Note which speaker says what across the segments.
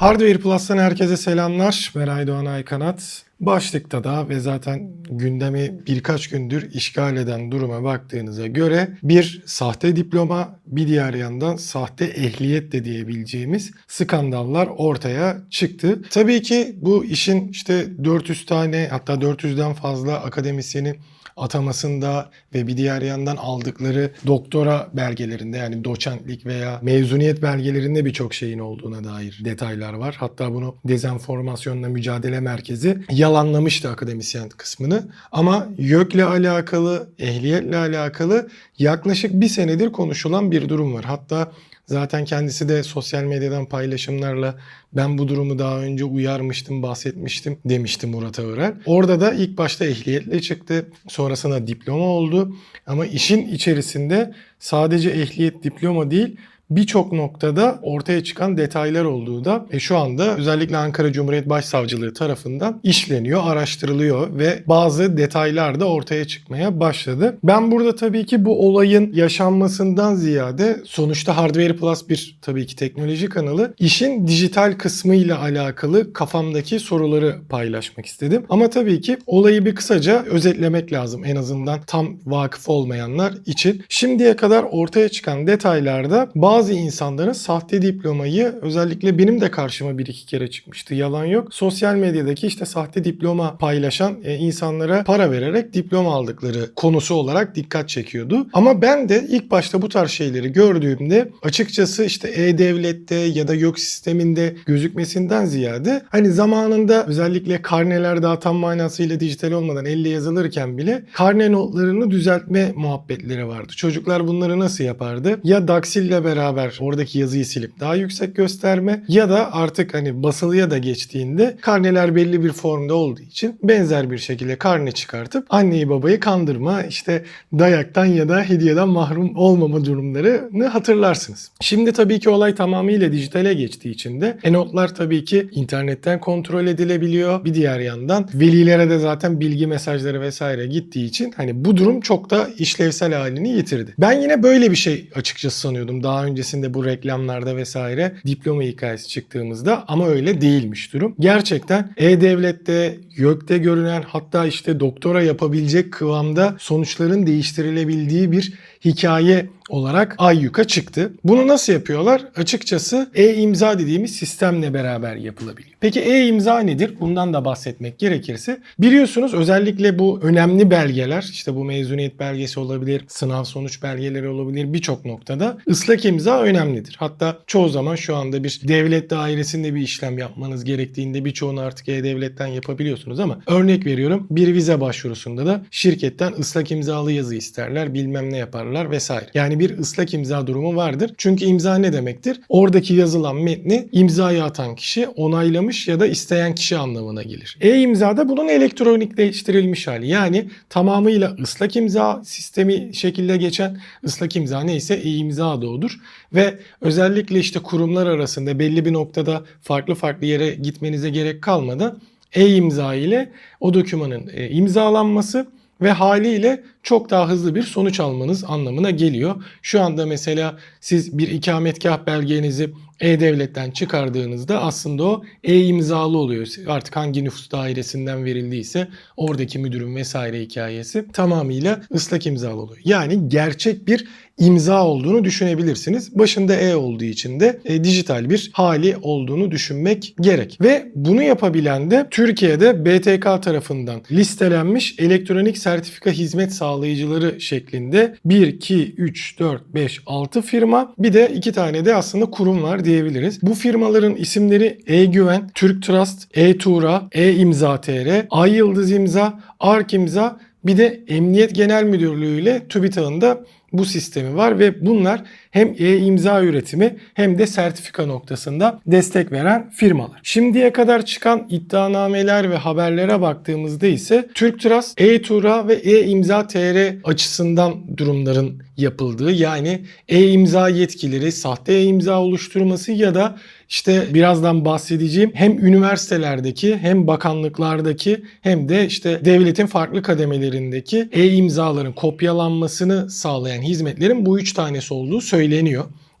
Speaker 1: Hardware Plus'tan herkese selamlar. Ben Aydoğan Aykanat. Başlıkta da ve zaten gündemi birkaç gündür işgal eden duruma baktığınıza göre bir sahte diploma bir diğer yandan sahte ehliyet de diyebileceğimiz skandallar ortaya çıktı. Tabii ki bu işin işte 400 tane hatta 400'den fazla akademisyenin atamasında ve bir diğer yandan aldıkları doktora belgelerinde yani doçentlik veya mezuniyet belgelerinde birçok şeyin olduğuna dair detaylar var. Hatta bunu dezenformasyonla mücadele merkezi yalanlamıştı akademisyen kısmını. Ama YÖK'le alakalı, ehliyetle alakalı yaklaşık bir senedir konuşulan bir durum var. Hatta Zaten kendisi de sosyal medyadan paylaşımlarla ben bu durumu daha önce uyarmıştım, bahsetmiştim demişti Murat Ağırer. Orada da ilk başta ehliyetle çıktı. Sonrasında diploma oldu. Ama işin içerisinde sadece ehliyet diploma değil birçok noktada ortaya çıkan detaylar olduğu da e, şu anda özellikle Ankara Cumhuriyet Başsavcılığı tarafından işleniyor, araştırılıyor ve bazı detaylar da ortaya çıkmaya başladı. Ben burada tabii ki bu olayın yaşanmasından ziyade sonuçta Hardware Plus bir tabii ki teknoloji kanalı. işin dijital kısmıyla alakalı kafamdaki soruları paylaşmak istedim. Ama tabii ki olayı bir kısaca özetlemek lazım en azından tam vakıf olmayanlar için. Şimdiye kadar ortaya çıkan detaylarda bazı bazı insanların sahte diplomayı özellikle benim de karşıma bir iki kere çıkmıştı. Yalan yok. Sosyal medyadaki işte sahte diploma paylaşan e, insanlara para vererek diploma aldıkları konusu olarak dikkat çekiyordu. Ama ben de ilk başta bu tarz şeyleri gördüğümde açıkçası işte e-devlette ya da yok sisteminde gözükmesinden ziyade hani zamanında özellikle karneler daha tam manasıyla dijital olmadan elle yazılırken bile karne notlarını düzeltme muhabbetleri vardı. Çocuklar bunları nasıl yapardı? Ya Daxil'le beraber oradaki yazıyı silip daha yüksek gösterme ya da artık hani basılıya da geçtiğinde karneler belli bir formda olduğu için benzer bir şekilde karne çıkartıp anneyi babayı kandırma işte dayaktan ya da hediyeden mahrum olmama durumlarını hatırlarsınız. Şimdi tabii ki olay tamamıyla dijitale geçtiği için de e-notlar tabii ki internetten kontrol edilebiliyor. Bir diğer yandan velilere de zaten bilgi mesajları vesaire gittiği için hani bu durum çok da işlevsel halini yitirdi. Ben yine böyle bir şey açıkçası sanıyordum daha öncesinde bu reklamlarda vesaire diploma hikayesi çıktığımızda ama öyle değilmiş durum. Gerçekten E-Devlet'te, YÖK'te görünen hatta işte doktora yapabilecek kıvamda sonuçların değiştirilebildiği bir hikaye olarak ayyuka çıktı. Bunu nasıl yapıyorlar? Açıkçası e-imza dediğimiz sistemle beraber yapılabiliyor. Peki e-imza nedir? Bundan da bahsetmek gerekirse biliyorsunuz özellikle bu önemli belgeler işte bu mezuniyet belgesi olabilir, sınav sonuç belgeleri olabilir birçok noktada ıslak imza önemlidir. Hatta çoğu zaman şu anda bir devlet dairesinde bir işlem yapmanız gerektiğinde birçoğunu artık e-devletten yapabiliyorsunuz ama örnek veriyorum bir vize başvurusunda da şirketten ıslak imzalı yazı isterler bilmem ne yaparlar vesaire. Yani bir ıslak imza durumu vardır. Çünkü imza ne demektir? Oradaki yazılan metni imzayı atan kişi onaylamış ya da isteyen kişi anlamına gelir. E-imza da bunun elektronikleştirilmiş hali. Yani tamamıyla ıslak imza sistemi şekilde geçen ıslak imza neyse e-imza da odur. Ve özellikle işte kurumlar arasında belli bir noktada farklı farklı yere gitmenize gerek kalmadan e-imza ile o dokümanın e, imzalanması ve haliyle çok daha hızlı bir sonuç almanız anlamına geliyor. Şu anda mesela siz bir ikametgah belgenizi e-Devlet'ten çıkardığınızda aslında o e-imzalı oluyor. Artık hangi nüfus dairesinden verildiyse oradaki müdürün vesaire hikayesi tamamıyla ıslak imzalı oluyor. Yani gerçek bir imza olduğunu düşünebilirsiniz. Başında E olduğu için de e, dijital bir hali olduğunu düşünmek gerek. Ve bunu yapabilen de Türkiye'de BTK tarafından listelenmiş elektronik sertifika hizmet sağlayıcıları şeklinde 1, 2, 3, 4, 5, 6 firma bir de iki tane de aslında kurum var diyebiliriz. Bu firmaların isimleri E-Güven, Türk Trust, E-Tuğra, E-İmza.tr, Ay Yıldız İmza, Ark İmza bir de Emniyet Genel Müdürlüğü ile TÜBİTAK'ın da bu sistemi var ve bunlar hem e-imza üretimi hem de sertifika noktasında destek veren firmalar. Şimdiye kadar çıkan iddianameler ve haberlere baktığımızda ise Türk Trust, e-Tura ve e-imza TR açısından durumların yapıldığı yani e-imza yetkileri, sahte e-imza oluşturması ya da işte birazdan bahsedeceğim hem üniversitelerdeki hem bakanlıklardaki hem de işte devletin farklı kademelerindeki e-imzaların kopyalanmasını sağlayan hizmetlerin bu üç tanesi olduğu söyleniyor.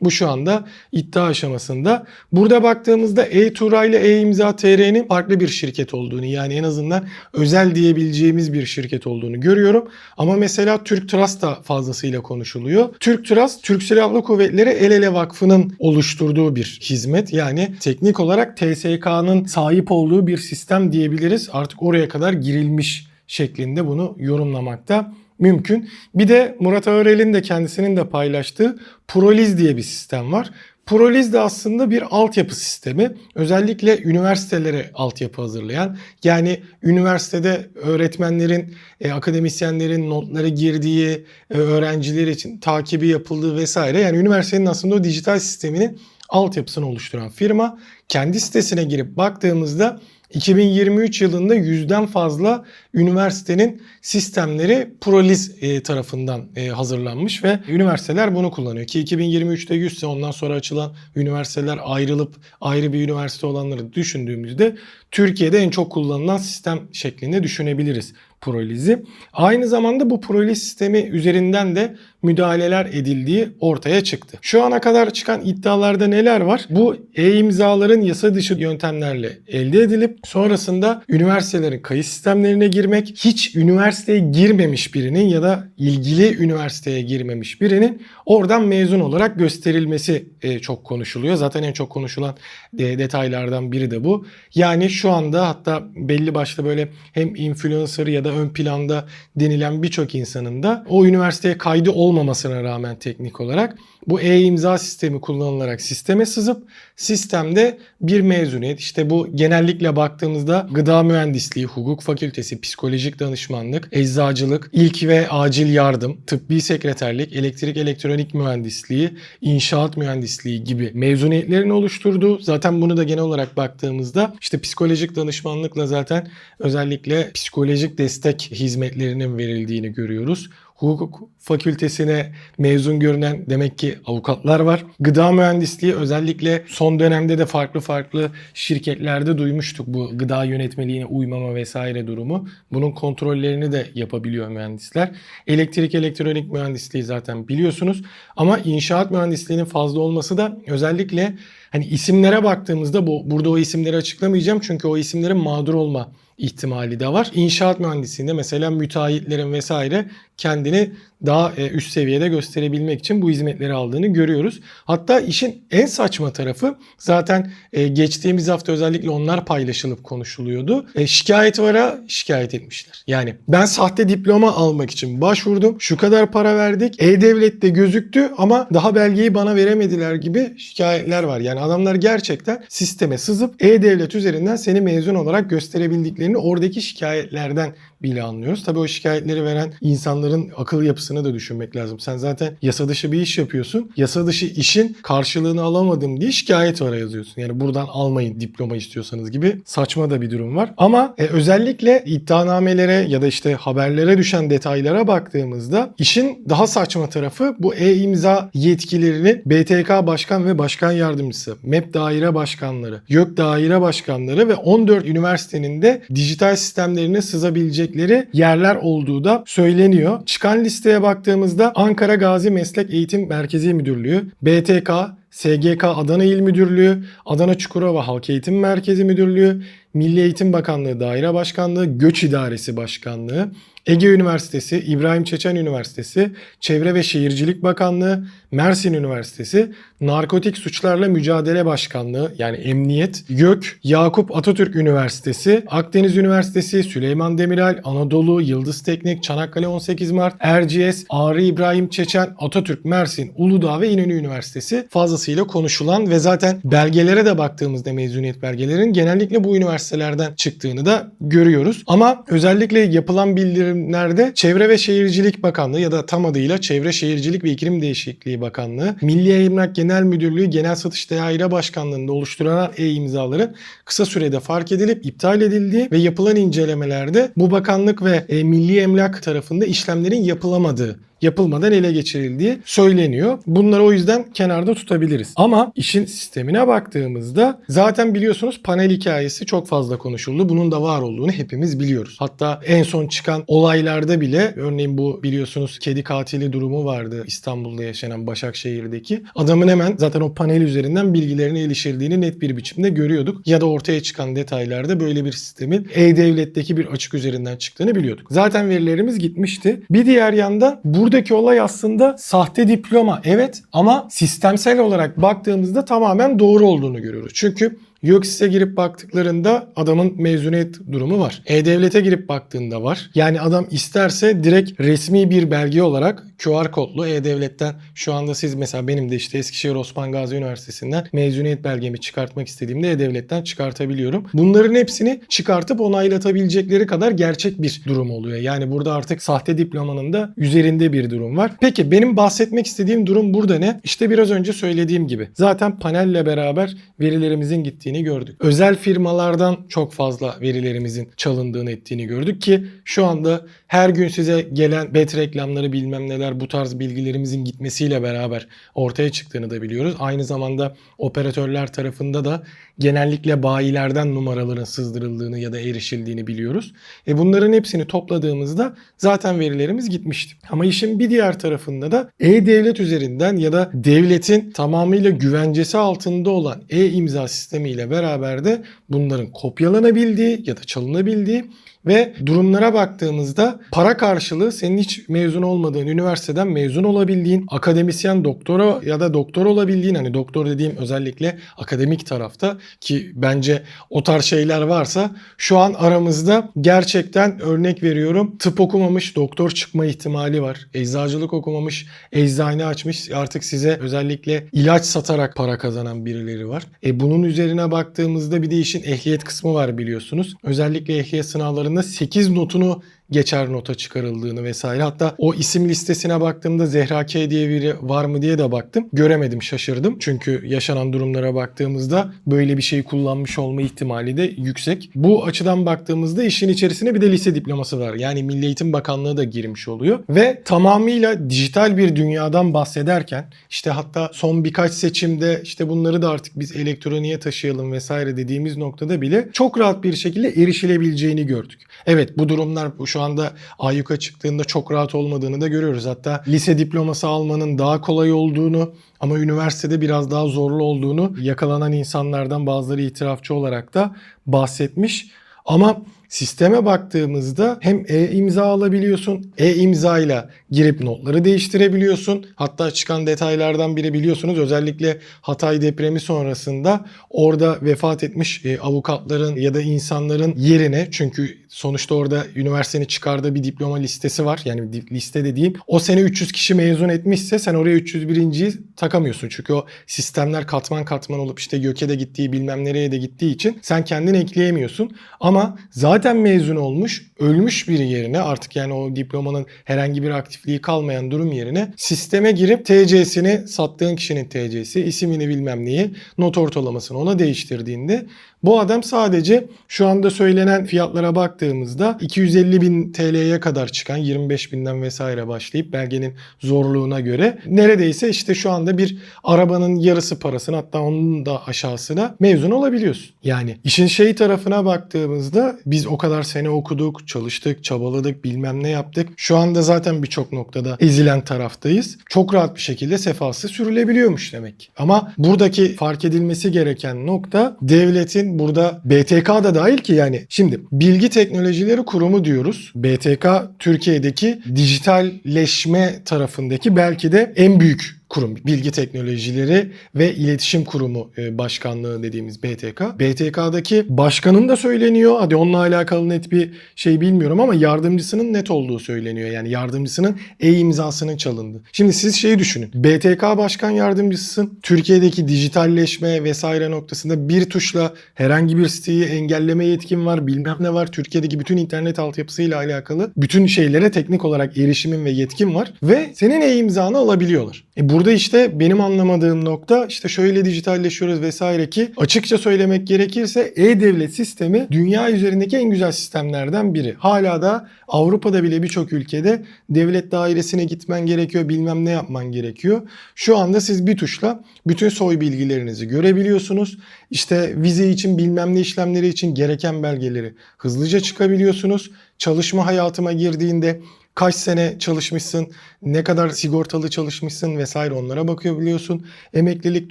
Speaker 1: Bu şu anda iddia aşamasında. Burada baktığımızda E-Tura ile E-İmza TR'nin farklı bir şirket olduğunu yani en azından özel diyebileceğimiz bir şirket olduğunu görüyorum. Ama mesela Türk Trust da fazlasıyla konuşuluyor. Türk Trust, Türk Silahlı Kuvvetleri El Ele Vakfı'nın oluşturduğu bir hizmet. Yani teknik olarak TSK'nın sahip olduğu bir sistem diyebiliriz. Artık oraya kadar girilmiş şeklinde bunu yorumlamakta mümkün. Bir de Murat Ağırel'in de kendisinin de paylaştığı Proliz diye bir sistem var. Proliz de aslında bir altyapı sistemi. Özellikle üniversitelere altyapı hazırlayan yani üniversitede öğretmenlerin, e, akademisyenlerin notları girdiği, e, öğrenciler için takibi yapıldığı vesaire. Yani üniversitenin aslında o dijital sisteminin altyapısını oluşturan firma. Kendi sitesine girip baktığımızda 2023 yılında yüzden fazla üniversitenin sistemleri Proliz e, tarafından e, hazırlanmış ve üniversiteler bunu kullanıyor. Ki 2023'te 100 ise ondan sonra açılan üniversiteler ayrılıp ayrı bir üniversite olanları düşündüğümüzde Türkiye'de en çok kullanılan sistem şeklinde düşünebiliriz Proliz'i. Aynı zamanda bu Proliz sistemi üzerinden de müdahaleler edildiği ortaya çıktı. Şu ana kadar çıkan iddialarda neler var? Bu e-imzaların yasa dışı yöntemlerle elde edilip sonrasında üniversitelerin kayıt sistemlerine girmek, hiç üniversiteye girmemiş birinin ya da ilgili üniversiteye girmemiş birinin oradan mezun olarak gösterilmesi e, çok konuşuluyor. Zaten en çok konuşulan e, detaylardan biri de bu. Yani şu anda hatta belli başlı böyle hem influencer ya da ön planda denilen birçok insanın da o üniversiteye kaydı olmamasına rağmen teknik olarak bu e-imza sistemi kullanılarak sisteme sızıp sistemde bir mezuniyet. İşte bu genellikle baktığımızda gıda mühendisliği, hukuk fakültesi, psikolojik danışmanlık, eczacılık, ilk ve acil yardım, tıbbi sekreterlik, elektrik elektronik mühendisliği, inşaat mühendisliği gibi mezuniyetlerin oluşturduğu zaten bunu da genel olarak baktığımızda işte psikolojik danışmanlıkla zaten özellikle psikolojik destek hizmetlerinin verildiğini görüyoruz hukuk fakültesine mezun görünen demek ki avukatlar var. Gıda mühendisliği özellikle son dönemde de farklı farklı şirketlerde duymuştuk bu gıda yönetmeliğine uymama vesaire durumu. Bunun kontrollerini de yapabiliyor mühendisler. Elektrik elektronik mühendisliği zaten biliyorsunuz ama inşaat mühendisliğinin fazla olması da özellikle hani isimlere baktığımızda bu burada o isimleri açıklamayacağım çünkü o isimlerin mağdur olma ihtimali de var. İnşaat mühendisliğinde mesela müteahhitlerin vesaire kendini daha e, üst seviyede gösterebilmek için bu hizmetleri aldığını görüyoruz. Hatta işin en saçma tarafı zaten e, geçtiğimiz hafta özellikle onlar paylaşılıp konuşuluyordu. E, şikayet vara şikayet etmişler. Yani ben sahte diploma almak için başvurdum. Şu kadar para verdik. E-Devlet'te gözüktü ama daha belgeyi bana veremediler gibi şikayetler var. Yani adamlar gerçekten sisteme sızıp E-Devlet üzerinden seni mezun olarak gösterebildiklerini oradaki şikayetlerden bile anlıyoruz. Tabii o şikayetleri veren insanların akıl yapısını da düşünmek lazım. Sen zaten yasa dışı bir iş yapıyorsun. Yasa dışı işin karşılığını alamadım diye şikayet vara yazıyorsun. Yani buradan almayın diploma istiyorsanız gibi saçma da bir durum var. Ama e, özellikle iddianamelere ya da işte haberlere düşen detaylara baktığımızda işin daha saçma tarafı bu e-imza yetkilerinin BTK Başkan ve Başkan Yardımcısı, MEP Daire Başkanları, YÖK Daire Başkanları ve 14 üniversitenin de dijital sistemlerine sızabilecek gelecekleri yerler olduğu da söyleniyor. Çıkan listeye baktığımızda Ankara Gazi Meslek Eğitim Merkezi Müdürlüğü, BTK, SGK Adana İl Müdürlüğü, Adana Çukurova Halk Eğitim Merkezi Müdürlüğü, Milli Eğitim Bakanlığı Daire Başkanlığı, Göç İdaresi Başkanlığı, Ege Üniversitesi, İbrahim Çeçen Üniversitesi, Çevre ve Şehircilik Bakanlığı, Mersin Üniversitesi, Narkotik Suçlarla Mücadele Başkanlığı yani Emniyet, YÖK, Yakup Atatürk Üniversitesi, Akdeniz Üniversitesi, Süleyman Demirel, Anadolu, Yıldız Teknik, Çanakkale 18 Mart, Erciyes, Ağrı İbrahim Çeçen, Atatürk, Mersin, Uludağ ve İnönü Üniversitesi fazlasıyla konuşulan ve zaten belgelere de baktığımızda mezuniyet belgelerinin genellikle bu üniversitelerden çıktığını da görüyoruz. Ama özellikle yapılan bildirimlerde Çevre ve Şehircilik Bakanlığı ya da tam adıyla Çevre Şehircilik ve İklim Değişikliği Bakanlığı, Milli Emlak Genel Müdürlüğü Genel Satış Daire Başkanlığı'nda oluşturulan e-imzaların kısa sürede fark edilip iptal edildiği ve yapılan incelemelerde bu bakanlık ve e, Milli Emlak tarafında işlemlerin yapılamadığı yapılmadan ele geçirildiği söyleniyor. Bunları o yüzden kenarda tutabiliriz. Ama işin sistemine baktığımızda zaten biliyorsunuz panel hikayesi çok fazla konuşuldu. Bunun da var olduğunu hepimiz biliyoruz. Hatta en son çıkan olaylarda bile örneğin bu biliyorsunuz kedi katili durumu vardı İstanbul'da yaşanan Başakşehir'deki. Adamın hemen zaten o panel üzerinden bilgilerine ilişildiğini net bir biçimde görüyorduk. Ya da ortaya çıkan detaylarda böyle bir sistemin E-Devlet'teki bir açık üzerinden çıktığını biliyorduk. Zaten verilerimiz gitmişti. Bir diğer yandan buradaki olay aslında sahte diploma evet ama sistemsel olarak baktığımızda tamamen doğru olduğunu görüyoruz. Çünkü YÖKSİS'e girip baktıklarında adamın mezuniyet durumu var. E-Devlet'e girip baktığında var. Yani adam isterse direkt resmi bir belge olarak QR kodlu E-Devlet'ten şu anda siz mesela benim de işte Eskişehir Osman Gazi Üniversitesi'nden mezuniyet belgemi çıkartmak istediğimde E-Devlet'ten çıkartabiliyorum. Bunların hepsini çıkartıp onaylatabilecekleri kadar gerçek bir durum oluyor. Yani burada artık sahte diplomanın da üzerinde bir durum var. Peki benim bahsetmek istediğim durum burada ne? İşte biraz önce söylediğim gibi. Zaten panelle beraber verilerimizin gittiğini gördük. Özel firmalardan çok fazla verilerimizin çalındığını ettiğini gördük ki şu anda her gün size gelen bet reklamları bilmem neler bu tarz bilgilerimizin gitmesiyle beraber ortaya çıktığını da biliyoruz. Aynı zamanda operatörler tarafında da genellikle bayilerden numaraların sızdırıldığını ya da erişildiğini biliyoruz. E bunların hepsini topladığımızda zaten verilerimiz gitmişti. Ama işin bir diğer tarafında da e-devlet üzerinden ya da devletin tamamıyla güvencesi altında olan e-imza sistemiyle beraber de bunların kopyalanabildiği ya da çalınabildiği ve durumlara baktığımızda para karşılığı senin hiç mezun olmadığın üniversiteden mezun olabildiğin, akademisyen doktora ya da doktor olabildiğin hani doktor dediğim özellikle akademik tarafta ki bence o tarz şeyler varsa şu an aramızda gerçekten örnek veriyorum tıp okumamış doktor çıkma ihtimali var. Eczacılık okumamış eczane açmış artık size özellikle ilaç satarak para kazanan birileri var. E bunun üzerine baktığımızda bir de işin ehliyet kısmı var biliyorsunuz. Özellikle ehliyet sınavlarında 8 notunu geçer nota çıkarıldığını vesaire. Hatta o isim listesine baktığımda Zehra K diye biri var mı diye de baktım. Göremedim şaşırdım. Çünkü yaşanan durumlara baktığımızda böyle bir şeyi kullanmış olma ihtimali de yüksek. Bu açıdan baktığımızda işin içerisine bir de lise diploması var. Yani Milli Eğitim Bakanlığı da girmiş oluyor. Ve tamamıyla dijital bir dünyadan bahsederken işte hatta son birkaç seçimde işte bunları da artık biz elektroniğe taşıyalım vesaire dediğimiz noktada bile çok rahat bir şekilde erişilebileceğini gördük. Evet bu durumlar bu şu anda ayyuka çıktığında çok rahat olmadığını da görüyoruz. Hatta lise diploması almanın daha kolay olduğunu ama üniversitede biraz daha zorlu olduğunu yakalanan insanlardan bazıları itirafçı olarak da bahsetmiş. Ama sisteme baktığımızda hem e-imza alabiliyorsun, e-imza ile girip notları değiştirebiliyorsun. Hatta çıkan detaylardan biri biliyorsunuz özellikle Hatay depremi sonrasında orada vefat etmiş e, avukatların ya da insanların yerine çünkü sonuçta orada üniversitenin çıkardığı bir diploma listesi var. Yani liste dediğim o sene 300 kişi mezun etmişse sen oraya 301.yi takamıyorsun. Çünkü o sistemler katman katman olup işte göke de gittiği bilmem nereye de gittiği için sen kendin ekleyemiyorsun. Ama zaten mezun olmuş ölmüş biri yerine artık yani o diplomanın herhangi bir aktifliği kalmayan durum yerine sisteme girip TC'sini sattığın kişinin TC'si isimini bilmem neyi not ortalamasını ona değiştirdiğinde bu adam sadece şu anda söylenen fiyatlara baktığımızda 250 bin TL'ye kadar çıkan 25 binden vesaire başlayıp belgenin zorluğuna göre neredeyse işte şu anda bir arabanın yarısı parasını hatta onun da aşağısına mezun olabiliyorsun. Yani işin şey tarafına baktığımızda biz o kadar sene okuduk, çalıştık, çabaladık, bilmem ne yaptık. Şu anda zaten birçok noktada ezilen taraftayız. Çok rahat bir şekilde sefası sürülebiliyormuş demek. Ama buradaki fark edilmesi gereken nokta devletin burada BTK da dahil ki yani şimdi Bilgi Teknolojileri Kurumu diyoruz. BTK Türkiye'deki dijitalleşme tarafındaki belki de en büyük kurum bilgi teknolojileri ve iletişim kurumu e, başkanlığı dediğimiz BTK. BTK'daki başkanın da söyleniyor. Hadi onunla alakalı net bir şey bilmiyorum ama yardımcısının net olduğu söyleniyor. Yani yardımcısının e-imzasının çalındı. Şimdi siz şeyi düşünün. BTK başkan yardımcısısın. Türkiye'deki dijitalleşme vesaire noktasında bir tuşla herhangi bir siteyi engelleme yetkin var. Bilmem ne var. Türkiye'deki bütün internet altyapısıyla alakalı bütün şeylere teknik olarak erişimin ve yetkin var. Ve senin e-imzanı alabiliyorlar. E burada burada işte benim anlamadığım nokta işte şöyle dijitalleşiyoruz vesaire ki açıkça söylemek gerekirse e-devlet sistemi dünya üzerindeki en güzel sistemlerden biri. Hala da Avrupa'da bile birçok ülkede devlet dairesine gitmen gerekiyor, bilmem ne yapman gerekiyor. Şu anda siz bir tuşla bütün soy bilgilerinizi görebiliyorsunuz. İşte vize için bilmem ne işlemleri için gereken belgeleri hızlıca çıkabiliyorsunuz. Çalışma hayatıma girdiğinde kaç sene çalışmışsın, ne kadar sigortalı çalışmışsın vesaire onlara bakabiliyorsun. Emeklilik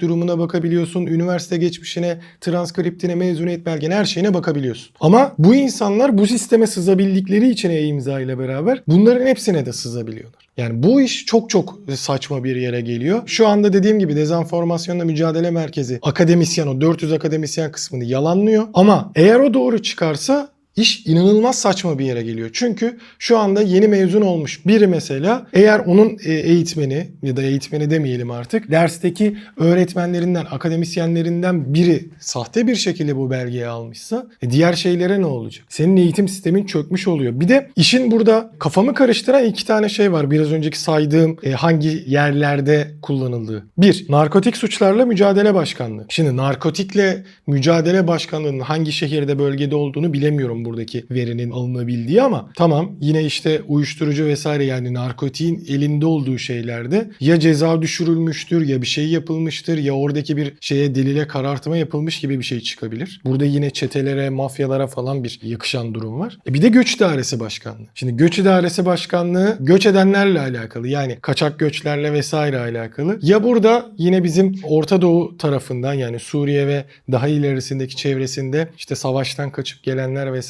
Speaker 1: durumuna bakabiliyorsun, üniversite geçmişine, transkriptine, mezuniyet belgene her şeyine bakabiliyorsun. Ama bu insanlar bu sisteme sızabildikleri için e-imza ile beraber bunların hepsine de sızabiliyorlar. Yani bu iş çok çok saçma bir yere geliyor. Şu anda dediğim gibi dezenformasyonla mücadele merkezi akademisyen o 400 akademisyen kısmını yalanlıyor. Ama eğer o doğru çıkarsa İş inanılmaz saçma bir yere geliyor. Çünkü şu anda yeni mezun olmuş biri mesela eğer onun e, eğitmeni ya da eğitmeni demeyelim artık dersteki öğretmenlerinden, akademisyenlerinden biri sahte bir şekilde bu belgeyi almışsa e, diğer şeylere ne olacak? Senin eğitim sistemin çökmüş oluyor. Bir de işin burada kafamı karıştıran iki tane şey var. Biraz önceki saydığım e, hangi yerlerde kullanıldığı. Bir, narkotik suçlarla mücadele başkanlığı. Şimdi narkotikle mücadele başkanlığının hangi şehirde bölgede olduğunu bilemiyorum buradaki verinin alınabildiği ama tamam yine işte uyuşturucu vesaire yani narkotiğin elinde olduğu şeylerde ya ceza düşürülmüştür ya bir şey yapılmıştır ya oradaki bir şeye delile karartma yapılmış gibi bir şey çıkabilir. Burada yine çetelere, mafyalara falan bir yakışan durum var. E bir de göç idaresi başkanlığı. Şimdi göç idaresi başkanlığı göç edenlerle alakalı yani kaçak göçlerle vesaire alakalı. Ya burada yine bizim Orta Doğu tarafından yani Suriye ve daha ilerisindeki çevresinde işte savaştan kaçıp gelenler vesaire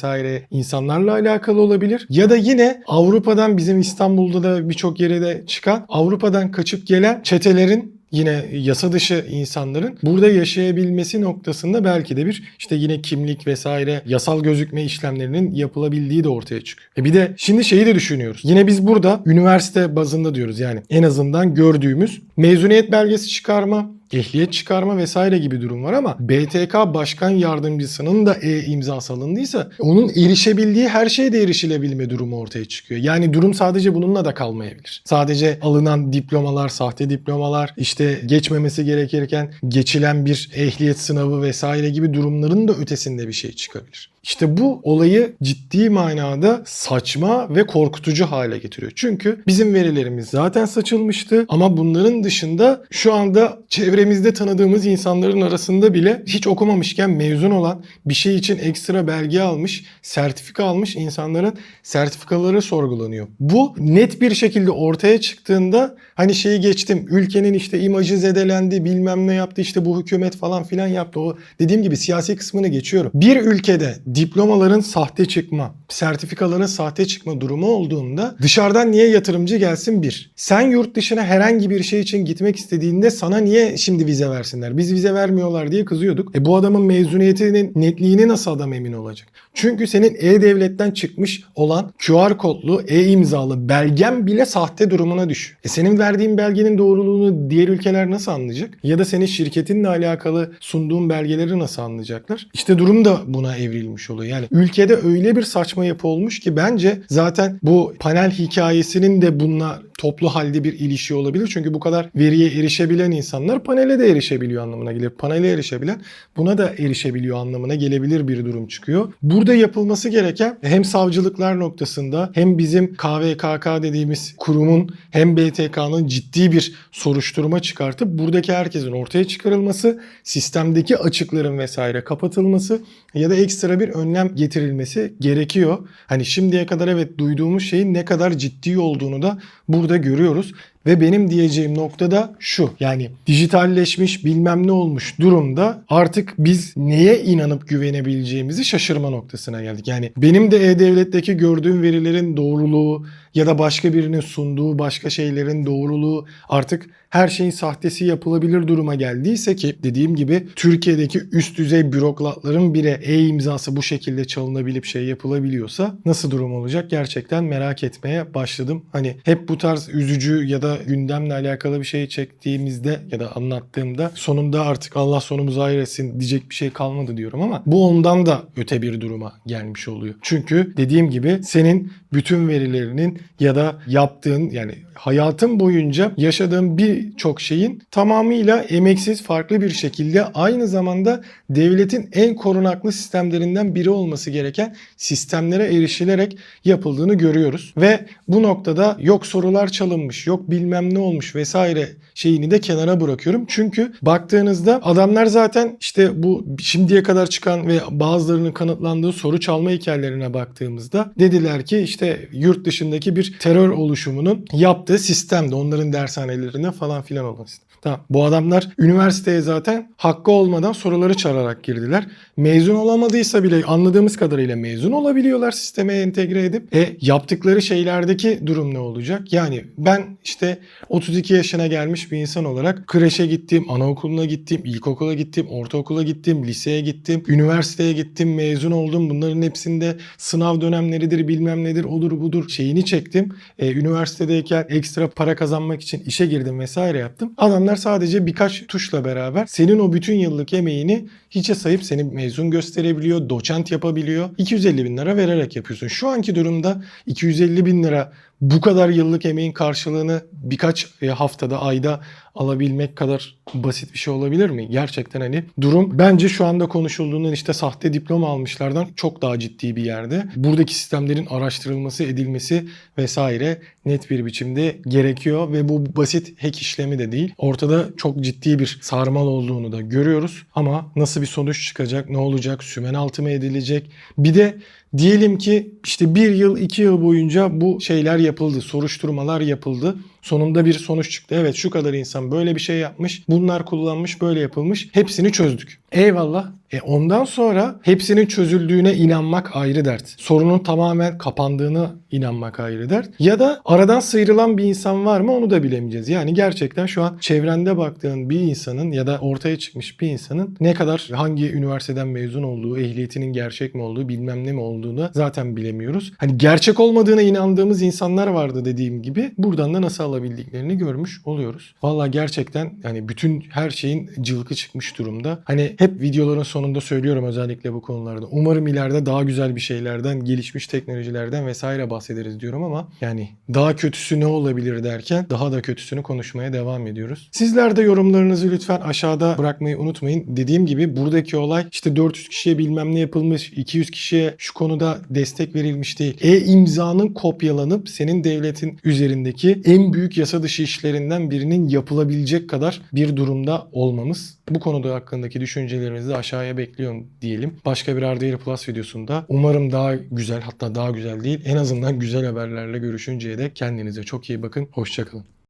Speaker 1: insanlarla alakalı olabilir. Ya da yine Avrupa'dan bizim İstanbul'da da birçok yere de çıkan Avrupa'dan kaçıp gelen çetelerin yine yasa dışı insanların burada yaşayabilmesi noktasında belki de bir işte yine kimlik vesaire yasal gözükme işlemlerinin yapılabildiği de ortaya çıkıyor. E bir de şimdi şeyi de düşünüyoruz. Yine biz burada üniversite bazında diyoruz yani en azından gördüğümüz mezuniyet belgesi çıkarma, ehliyet çıkarma vesaire gibi durum var ama BTK Başkan Yardımcısının da e-imzası alındıysa onun erişebildiği her şeyde erişilebilme durumu ortaya çıkıyor. Yani durum sadece bununla da kalmayabilir. Sadece alınan diplomalar, sahte diplomalar, işte geçmemesi gerekirken geçilen bir ehliyet sınavı vesaire gibi durumların da ötesinde bir şey çıkabilir. İşte bu olayı ciddi manada saçma ve korkutucu hale getiriyor. Çünkü bizim verilerimiz zaten saçılmıştı ama bunların dışında şu anda çevremizde tanıdığımız insanların arasında bile hiç okumamışken mezun olan bir şey için ekstra belge almış, sertifika almış insanların sertifikaları sorgulanıyor. Bu net bir şekilde ortaya çıktığında hani şeyi geçtim ülkenin işte imajı zedelendi bilmem ne yaptı işte bu hükümet falan filan yaptı. O dediğim gibi siyasi kısmını geçiyorum. Bir ülkede diplomaların sahte çıkma, sertifikaların sahte çıkma durumu olduğunda dışarıdan niye yatırımcı gelsin bir. Sen yurt dışına herhangi bir şey için gitmek istediğinde sana niye şimdi vize versinler? Biz vize vermiyorlar diye kızıyorduk. E bu adamın mezuniyetinin netliğini nasıl adam emin olacak? Çünkü senin e-devletten çıkmış olan QR kodlu e-imzalı belgen bile sahte durumuna düşüyor. E senin verdiğin belgenin doğruluğunu diğer ülkeler nasıl anlayacak? Ya da senin şirketinle alakalı sunduğun belgeleri nasıl anlayacaklar? İşte durum da buna evrilmiş oluyor. Yani ülkede öyle bir saçma yapı olmuş ki bence zaten bu panel hikayesinin de bununla toplu halde bir ilişki olabilir. Çünkü bu kadar veriye erişebilen insanlar panele de erişebiliyor anlamına gelir. Panele erişebilen buna da erişebiliyor anlamına gelebilir bir durum çıkıyor. Burada yapılması gereken hem savcılıklar noktasında hem bizim KVKK dediğimiz kurumun hem BTK'nın ciddi bir soruşturma çıkartıp buradaki herkesin ortaya çıkarılması, sistemdeki açıkların vesaire kapatılması ya da ekstra bir önlem getirilmesi gerekiyor. Hani şimdiye kadar evet duyduğumuz şeyin ne kadar ciddi olduğunu da burada görüyoruz. Ve benim diyeceğim nokta da şu. Yani dijitalleşmiş bilmem ne olmuş durumda artık biz neye inanıp güvenebileceğimizi şaşırma noktasına geldik. Yani benim de E-Devlet'teki gördüğüm verilerin doğruluğu ya da başka birinin sunduğu başka şeylerin doğruluğu artık her şeyin sahtesi yapılabilir duruma geldiyse ki dediğim gibi Türkiye'deki üst düzey bürokratların bile e-imzası bu şekilde çalınabilip şey yapılabiliyorsa nasıl durum olacak gerçekten merak etmeye başladım. Hani hep bu tarz üzücü ya da gündemle alakalı bir şey çektiğimizde ya da anlattığımda sonunda artık Allah sonumuzu hayır diyecek bir şey kalmadı diyorum ama bu ondan da öte bir duruma gelmiş oluyor. Çünkü dediğim gibi senin bütün verilerinin ya da yaptığın yani hayatın boyunca yaşadığın birçok şeyin tamamıyla emeksiz farklı bir şekilde aynı zamanda devletin en korunaklı sistemlerinden biri olması gereken sistemlere erişilerek yapıldığını görüyoruz. Ve bu noktada yok sorular çalınmış, yok bilmem ne olmuş vesaire şeyini de kenara bırakıyorum. Çünkü baktığınızda adamlar zaten işte bu şimdiye kadar çıkan ve bazılarının kanıtlandığı soru çalma hikayelerine baktığımızda dediler ki işte yurt dışındaki bir terör oluşumunun yaptığı sistemde onların dershanelerine falan filan olan sistem. Tamam. Bu adamlar üniversiteye zaten hakkı olmadan soruları çalarak girdiler. Mezun olamadıysa bile anladığımız kadarıyla mezun olabiliyorlar sisteme entegre edip. E yaptıkları şeylerdeki durum ne olacak? Yani ben işte 32 yaşına gelmiş bir insan olarak kreşe gittim, anaokuluna gittim, ilkokula gittim, ortaokula gittim, liseye gittim, üniversiteye gittim, mezun oldum. Bunların hepsinde sınav dönemleridir, bilmem nedir, odur budur şeyini çektim. E, üniversitedeyken ekstra para kazanmak için işe girdim vesaire yaptım. Adamlar sadece birkaç tuşla beraber senin o bütün yıllık emeğini hiçe sayıp seni mezun gösterebiliyor, doçent yapabiliyor. 250 bin lira vererek yapıyorsun. Şu anki durumda 250 bin lira bu kadar yıllık emeğin karşılığını birkaç e, haftada, ayda alabilmek kadar basit bir şey olabilir mi? Gerçekten hani durum bence şu anda konuşulduğundan işte sahte diploma almışlardan çok daha ciddi bir yerde. Buradaki sistemlerin araştırılması, edilmesi vesaire net bir biçimde gerekiyor ve bu basit hack işlemi de değil. Ortada çok ciddi bir sarmal olduğunu da görüyoruz ama nasıl bir sonuç çıkacak, ne olacak, sümen altı mı edilecek? Bir de Diyelim ki işte bir yıl iki yıl boyunca bu şeyler yapıldı, soruşturmalar yapıldı. Sonunda bir sonuç çıktı. Evet şu kadar insan böyle bir şey yapmış, bunlar kullanmış, böyle yapılmış. Hepsini çözdük. Eyvallah. E ondan sonra hepsinin çözüldüğüne inanmak ayrı dert. Sorunun tamamen kapandığına inanmak ayrı dert. Ya da aradan sıyrılan bir insan var mı onu da bilemeyeceğiz. Yani gerçekten şu an çevrende baktığın bir insanın ya da ortaya çıkmış bir insanın ne kadar hangi üniversiteden mezun olduğu, ehliyetinin gerçek mi olduğu, bilmem ne mi olduğunu zaten bilemiyoruz. Hani gerçek olmadığına inandığımız insanlar vardı dediğim gibi. Buradan da nasıl alabildiklerini görmüş oluyoruz. Valla gerçekten yani bütün her şeyin cılkı çıkmış durumda. Hani hep videoların sonunda söylüyorum özellikle bu konularda. Umarım ileride daha güzel bir şeylerden, gelişmiş teknolojilerden vesaire bahsederiz diyorum ama yani daha kötüsü ne olabilir derken daha da kötüsünü konuşmaya devam ediyoruz. Sizler de yorumlarınızı lütfen aşağıda bırakmayı unutmayın. Dediğim gibi buradaki olay işte 400 kişiye bilmem ne yapılmış, 200 kişiye şu konuda destek verilmiş değil. E-imzanın kopyalanıp senin devletin üzerindeki en büyük yasa dışı işlerinden birinin yapılabilecek kadar bir durumda olmamız. Bu konuda hakkındaki düşüncelerinizi aşağıya bekliyorum diyelim. Başka bir RDR Plus videosunda umarım daha güzel hatta daha güzel değil en azından güzel haberlerle görüşünceye dek kendinize çok iyi bakın. Hoşçakalın.